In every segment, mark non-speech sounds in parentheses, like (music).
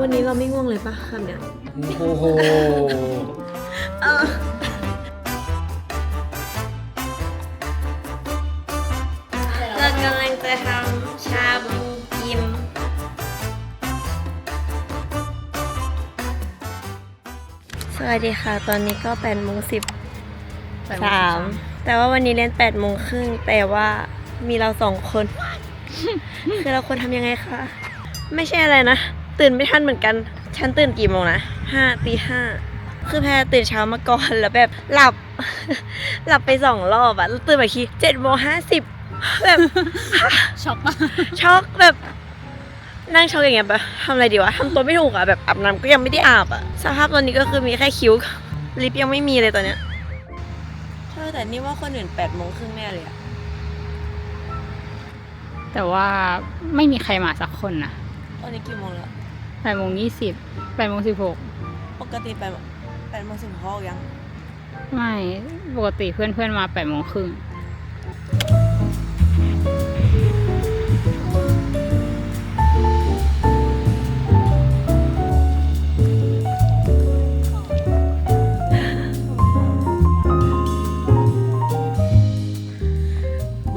วันนี้เราไม่ง่วงเลยปะคำเนี้ยโอ้โหเออเรากำลังจะทำชาบูกิม สวัสดีค่ะ ตอนนี้ก็แปดโมงสิบสามแต่ว่าวันนี้เรียนแปดโมงครึ่งแต่ว่ามีเราสองคน คือเราควรทำยังไงคะ ไม่ใช่อะไรนะ ตื่นไม่ทันเหมือนกัน ฉันตื่นกี่โมงนะห้าตีห้าคือแพรตื่นเช้ามาก่อนแล้วแบบหลับ หลับไปสองรอบอะแล้วตื่นมาอีกทีเจ็ดโมงห้าสิบแบบช็อกมากช็อกแบบนั่งช็อกอย่างเงี้ยแบบทำอะไรดีวะทำตัวไม่ถูกอะแบบอาบน้ำก็ยังไม่ได้อาบอะสภาพตอนนี้ก็คือมีแค่คิ้วลิปยังไม่มีเลยตอนเนี้ยเออแต่นี่ว่าคนอื่นแปดโมงครึ่งแน่เลยอะ แต่ว่าไม่มีใครมาสักคนนะตอนนี้กี่โมงแล้วแปดโมงยี่สิบแปดโมงสิบหกปกติแปดแปดโมงสิบหกยัง ไม่ ปกติเพื่อนเพื่อนๆมาแปดโมงครึ่ง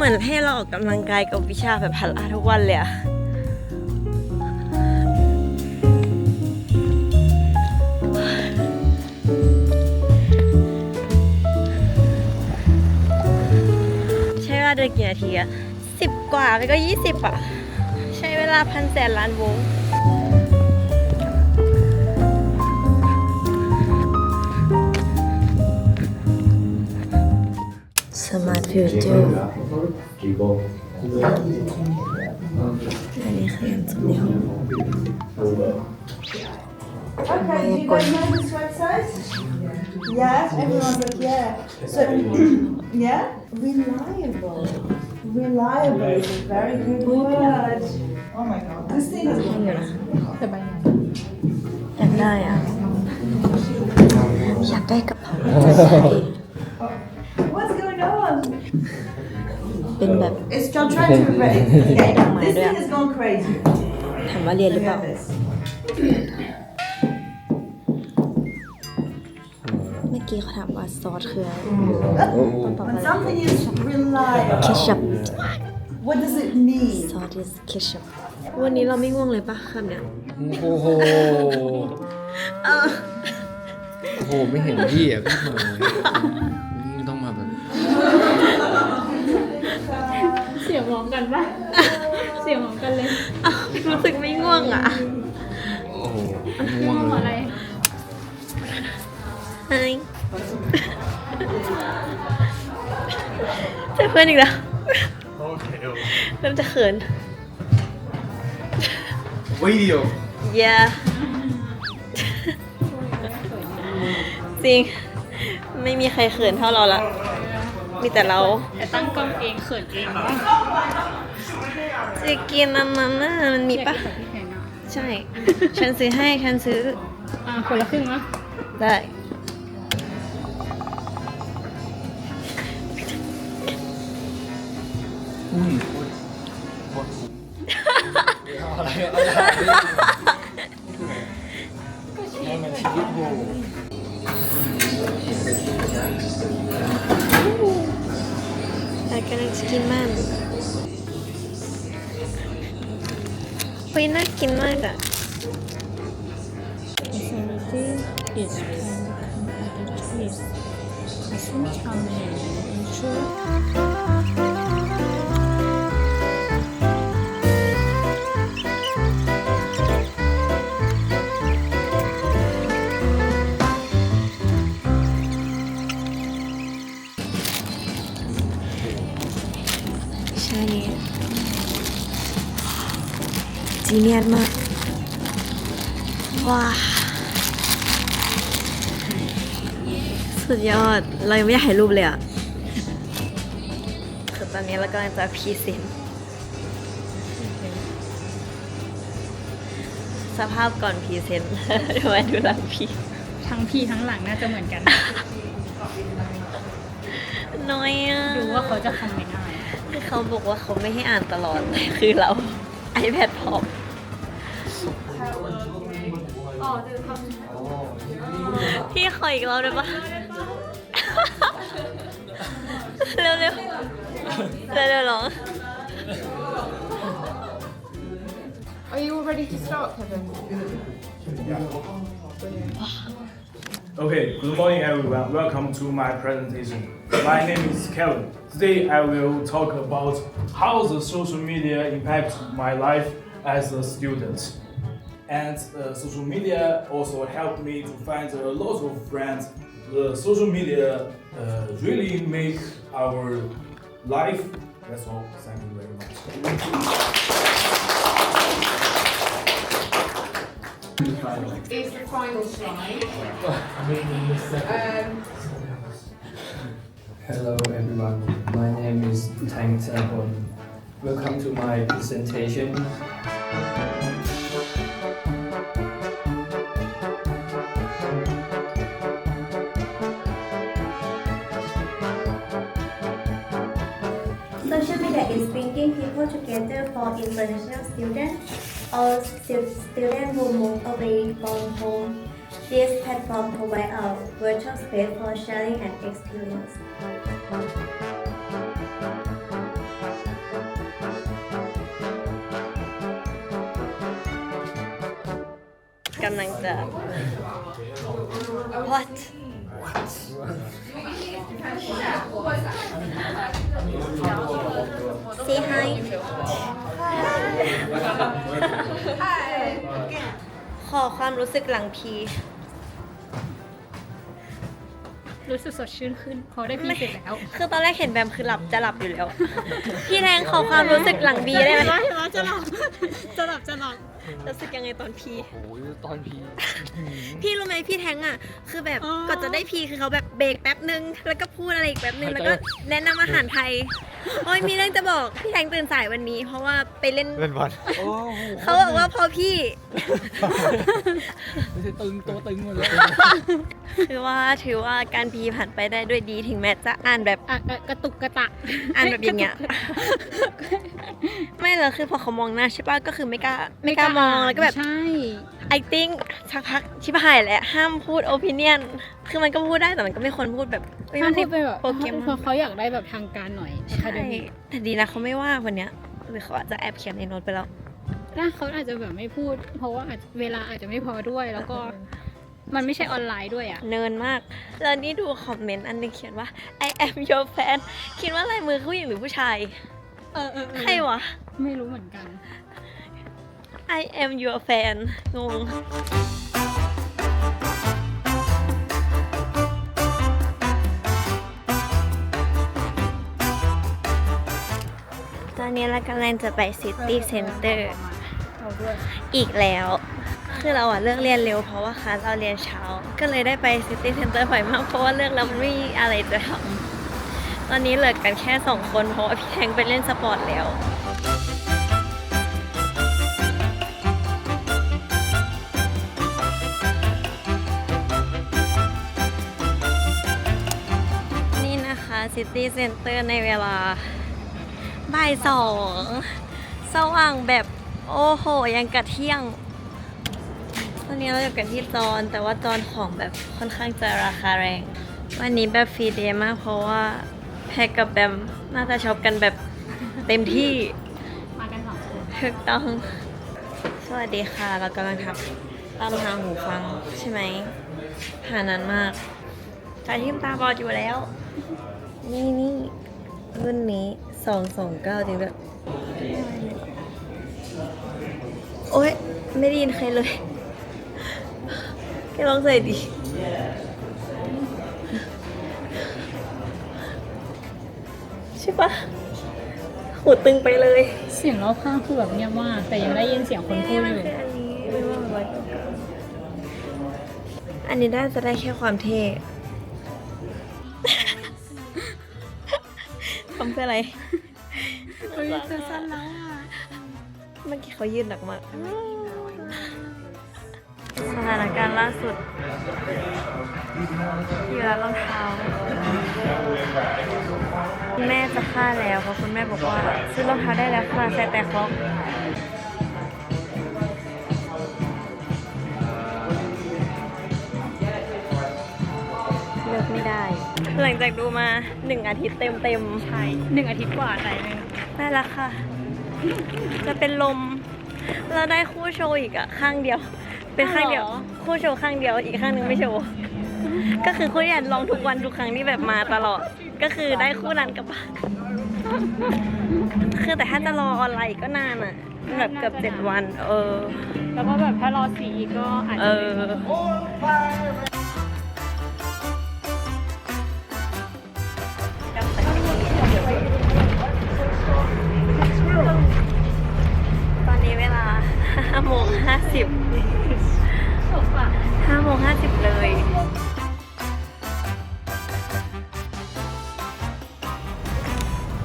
มือนให้เราออกกำลังกายกับวิชาแบบพละทุกวันเลยอะใช้เวลาเดินกี่นาทีอะสิบกว่าไปก็ยี่สิบอะใช้เวลาพันแสนล้านวง สมาร์ทฟิวเจอร์อันนี้คือยันสุดยอด Okay, do you guys know this website? Yes, everyone's like, yeah. So, yeah, reliable. Reliable is a very good word. Oh my god, this thing is แต่ใบยังอยากได้อะอยากได้กระเป๋าจะใช้ What's going on? เป็นแบบ It's I'm trying to read. Okay, this thing has gone crazy. ถามว่าเรียนหรือ Look เปล่า at this. เมื่อกี้เขาถามว่าซอสคืออะไรตอบ When ว่า something is reliable, เคชัพ what does it mean? ซอส is เคชัพวันนี้เราไม่ง่วงเลยปะคำเนี้ยโอ้โหเออโอ้โห ไม่เห็นพี่อะพี่มานี่ต้องมาแบบ เสียงมองกันปะเสียงมองกันเลยอ้าวรู้สึกไม่ง่วงอะโอ้โหง่วงมองเลอะไรยไฮเจอเพื่อนอีกแล้วเริ่มจะเขินวิดีโอ yeah จริง ไม่มีใครเขินเท่าเราละ มีแต่เราแต่ตั้งกล้องเองเขินเองปะจะกินอันนั้นน่ะมันมีปะอยากกินที่ไหนเนาะใช่ ฉันซื้อให้ฉันซื้ออ่าคนละครึ่งนะได้อุ้ยอะไรอะไร กินมากเฮ้ยน่ากินมากอะ is can เนียสมาก ว้าสุดยอด เรายังไม่ได้ถ่ายรูปเลยอะคือตอนนี้เรากำลังจะพรีเซนต์สภาพก่อนพรีเซนต์ทำไมดูหลังพีทั้งพี่ทั้งหลังน่าจะเหมือนกัน น้อยอะดูว่าเขาจะคอมเมนต์อะไรคือเขาบอกว่าเขาไม่ให้อ่านตลอดแต่คือเรา iPad พ ร้อมพี่ขออีกรอบได้ปะ (laughs) เร็วๆเร็วๆเร็วๆร้อง Are you ready to start, Kevin? Okay, good morning everyone. Welcome to my presentation. My name is Kevin. Today I will talk about how the social media impact my life as a student. And uh, social media also helped me to find a lot of friends. The social media uh, really make our life. That's all. Thank you very much. Is the final slide. Um, Hello everyone, my name is Tang Tabon. Welcome to my presentation. Social media is bringing people together for international students or students who move away from home. This platform provides a virtual space for sharing and experience. กำลังจะ what say hi ขอความรู้สึกหลังพี รู้สึกสดชื่นขึ้นเพราะได้พี่เสร็จแล้ว คือตอนแรกเห็นแบมคือหลับจะหลับอยู่แล้ว พี่แทงขอความรู้สึกหลังบีได้ไหมจะหลับจะหลับจะหลับรู้สึกยังไงตอนพีโอ้ยตอนพี พี่รู้ไหมพี่แทงอะ คือแบบอ๋อก่อนจะได้พีคือเขาแบบเบรกแป๊บนึง แล้วก็พูดอะไรอีกแป๊บนึง แล้วก็แนะนำอาหารไทย โอ้ยมีเรื่องจะบอกพี่แทงตื่นสายวันนี้ เพราะว่าไปเล่นเล่นบอลเขาบอกว่าพอพี่ไม่ใช่ตึงตัวตึงหมดเลย คือว่าถือว่าการพีผ่านไปได้ด้วยดีถึงแม้จะอ่านแบบอะอะกระตุกกระตะอ่านแบบอย่างเงี้ย ไม่เลยคือพอเขามองหน้าใช่ป่ะก็คือไม่กล้าไม่กล้ามองแล้วก็แบบ ใช่ I think สักพักชิบหายแหละห้ามพูด opinion คือมันก็พูดได้แต่มันก็ไม่ควรพูดแบบเฮ้ยถ้ามันพูดไปแบบโปเกมเพอราะนเขาอยากได้แบบทางการหน่อยใช่ academic แต่ดีนะเขาไม่ว่าวันเนี้ยหรือเขาอาจจะแอบเขียนในโน้ตไปแล้วถ้าเขาอาจจะแบบไม่พูด เพราะว่าอาจเวลาอาจจะไม่พอด้วยแล้วก็ มันไม่ใช่ออนไลน์ด้วยอะเนินมาก แล้วนี่ดูคอมเมนต์อันหนึงเขียนว่า I am your fan คิดว่าลายมือเขาผู้หญิงหรือผู้ชายเออเออใครวะ ไม่รู้เหมือนกัน I am your fan งง ตอนนี้เรากำลังจะไปซิตี้เซ็นเตอร์ เอาด้วย อีกแล้ว คือเราอะเลิกเรียนเร็วเพราะว่าคลาสเราเรียนเช้า ก็เลยได้ไปซิตี้เซ็นเตอร์บ่อยมากเพราะว่าเลิกแล้วมันไม่มีอะไรจะทำตอนนี้เหลือกันแค่สองคนเพราะว่าพี่แทงไปเล่นสปอร์ตแล้วนี่นะคะซิตี้เซ็นเตอร์ในเวลาบ่ายสองสว่างแบบโอ้โห ยังกะเที่ยง ตอนนี้เราอยู่กันที่จอนแต่ว่าจอนของแบบค่อนข้างจะราคาแรง วันนี้แบบฟรีเดย์มากเพราะว่าแพคกับแบมน่าจะช็อปกันแบบเต็มที่มากันสองคนถูกต้อง สวัสดีค่ะ เรากำลังทำตามหาหูฟังใช่ไหมหานานมากใจทิมตาบอดอยู่แล้ว นี่นี่รุ่นนี้สองสองเก้าจริงด้วยโอ๊ย ไม่ได้ยินใครเลย แกลองใส่ดิใช่ปะหูตึงไปเลยเสียงรอบข้างคือแบบเงียบมาก แต่ยังได้ยินเสียงคนพูดอยู่อันนี้ไม่ว่าร้อยเก้าเก้าอันนี้น่าจะได้แค่ความเท่ทำเพื่ออะไรเฮ้ยจะสั้นแล้วอะเมื่อกี้เขายืนหนักมากส ถานการณ์ล่าสุดที่ร้ารองเท้าคุณแม่จะฆ่าแล้วเพราะคุณแม่บอกว่า ซื้อรองเท้าได้แล้วค่ะแต่แต่ครบเลิกไม่ได้ หลังจากดูมาหนึ่งอาทิตย์เต็มเต็มใช่หนึ่งอาทิตย์กว่าใจนึงได้ละค่ะ จะเป็นลม แล้วได้คู่โชว์อีกอะข้างเดียว เป็นข้างเดียว คู่โชว์ข้างเดียวอีกข้างหนึงไม่โชว์ ก็คือคู่ยันลองทุกวันทุกครั้งที่แบบมาตลอด ก็คือได้คู่นั้นกลับบ้านคือแต่ถ้าจะรอออนไลน์ก็นานอะแบบเกือบเจ็ดวัน เออ แล้วก็แบบถ้ารอสีอีกก็อาจเอจะอ ตอนนี้เวลา5โมง50 5โมง50 เลย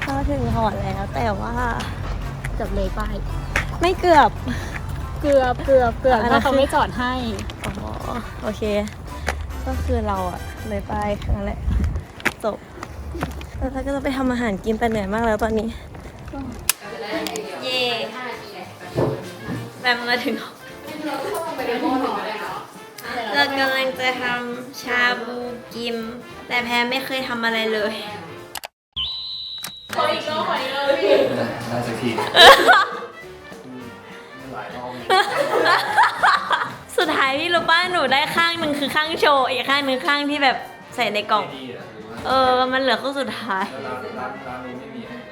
ก็ถึงหอแล้วแต่ว่าเกือบเลยไป ไม่เกือบ เกือบเกือบเกือบอันนั้นถ้าเขาคือไม่จอดให้ อ๋อ โอเค ก็คือเราอะเลยไปแค่นั้นแหละจบแล้วเราก็จะไปทำอาหารกินแต่เหนื่อยมากแล้วตอนนี้ เย่แบบมาถึงเรากำลังจะทำชาบูกิม แต่แพรไม่เคยทำอะไรเลยได้สักทีสุดท้ายพี่รู้ป้าหนูได้ข้างหนึ่งคือข้างโชว์อีกข้างหนึ่งข้างที่แบบใส่ในกล่อง เออ มันเหลือข้างสุดท้าย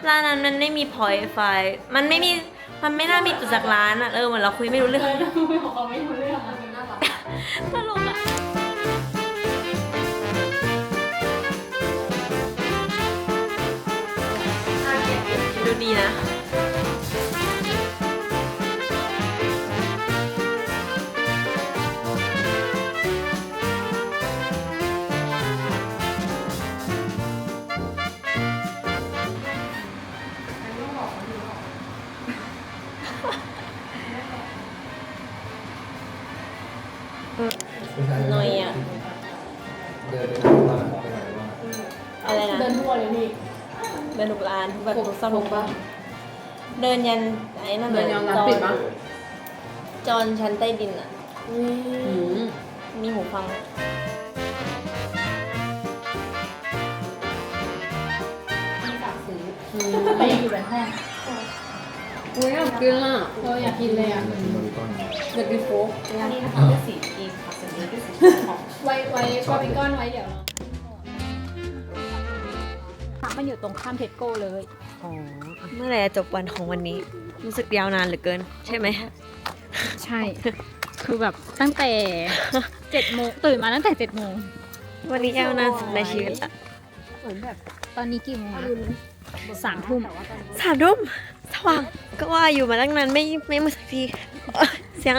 ร้านนั้นมันไม่มีพอยไฟ มันไม่มี มันไม่น่ามีจุดจากร้านอะเออ เหมือนเราคุยไม่รู้เรื่อง ตลกอะดูดีนะ แบบทุกสนุกปะเดินยันไอ้นั่นเดินยันร้านปิดปะจอนชั้นใต้ดินอะมีหูฟังไปอยู่ในห้องอุ้ยอยากกินอะเอออยากกินเลยอะอยากกินโฟกนี่นะคะเป็นสีเองค่ะสีนี้เป็นสีของไว้ไว้บาร์บีคอนไว้เดี๋ยวเรา มันอยู่ตรงข้ามเทสโก้เลยเมื่อไหร่จะจบวันของวันนี้ รู้สึกยาวนานเหลือเกิน ใช่ไหม ใช่ คือแบบตั้งแต่เจ็ดโมงตื่นมาตั้งแต่เจ็ดโมงวันนี้ยาวนานสุดในชีวิตละเหมือนแบบตอนนี้กี่โมงอะสามทุ่มสามทุ่มสว่างก็ว่าอยู่มาตั้งนานไม่ไม่มาสักทีโอ๊ยเสียง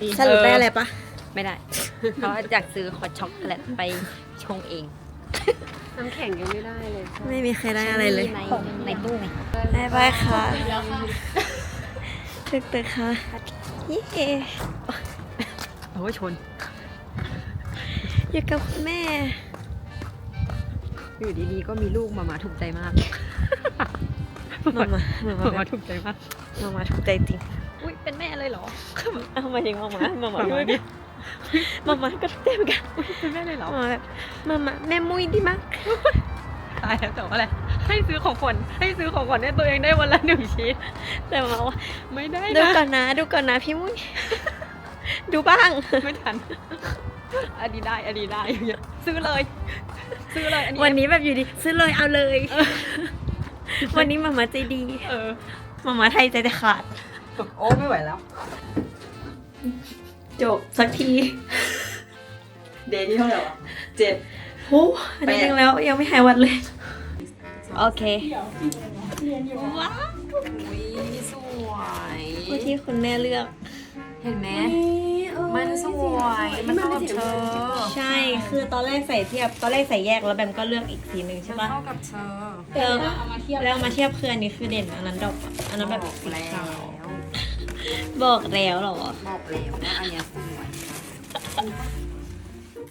ดนด่าดิสรุปได้อะไรปะไม่ได้ เพราะอยากซื้อฮอตช็อกโกแลตไปชงเอง น้ำแข็งยังไม่ได้เลยไม่มีใครได้อะไรเลย ในในตู้ไงบายบายค่ะตึกตึกค่ะเย้โอ้ยชน อยู่กับคุณแม่ อยู่ดีๆก็มีลูกมามาถูกใจมาก มามามามามามาถูกใจมาก มามาถูกใจจริงอุ้ย เป็นแม่เลยเหรอเอามาถึงมามามามามามาด้วยดิมามาก็ถูกใจเหมือนกันเป็นแม่เลยเหรอมาแบบมามาแม่มุ้ยดีมากตายแล้วแต่ว่าอะไรให้ซื้อของขวัญให้ซื้อของขวัญให้ตัวเองได้วันละหนึ่งชิ้นแต่มาว่าไม่ได้ดูนะก่อนนะ ดูก่อนนะพี่มุ้ยดูบ้างไม่ทันอันนี้ได้อันนี้ได้อย่างเงี้ยซื้อเลย ซื้อเลยอันนี้วันนี้แบบอยู่ดี ซื้อเลยเอาเลย วันนี้มามาใจดี เออมามาไทยใจจะขาด โอ้ไม่ไหวแล้ว จบสักที เดย์ที่เท่าไหร่วะเจ็ดโอ้อันนี้ยังแล้วยังไม่หายหวัดเลย โอเคว้าวอุ้ยสวยที่คุณแม่เลือก เห็นไหมมันสวยมันเข้ากับเธอ ใช่ คือตอนแรกใส่เทียบ ตอนแรกใส่แยกแล้วแบมก็เลือกอีกสีหนึ่งใช่มันปะเข้ากับเธอแล้วแล้วมาเทียบคืออันนี้คือเด่นอันนั้นดอกอะอันนั้นแบบบอกสีแล้วขาว บอกแล้วเหรอ บอกแล้วว่าอันเนี้ยสวย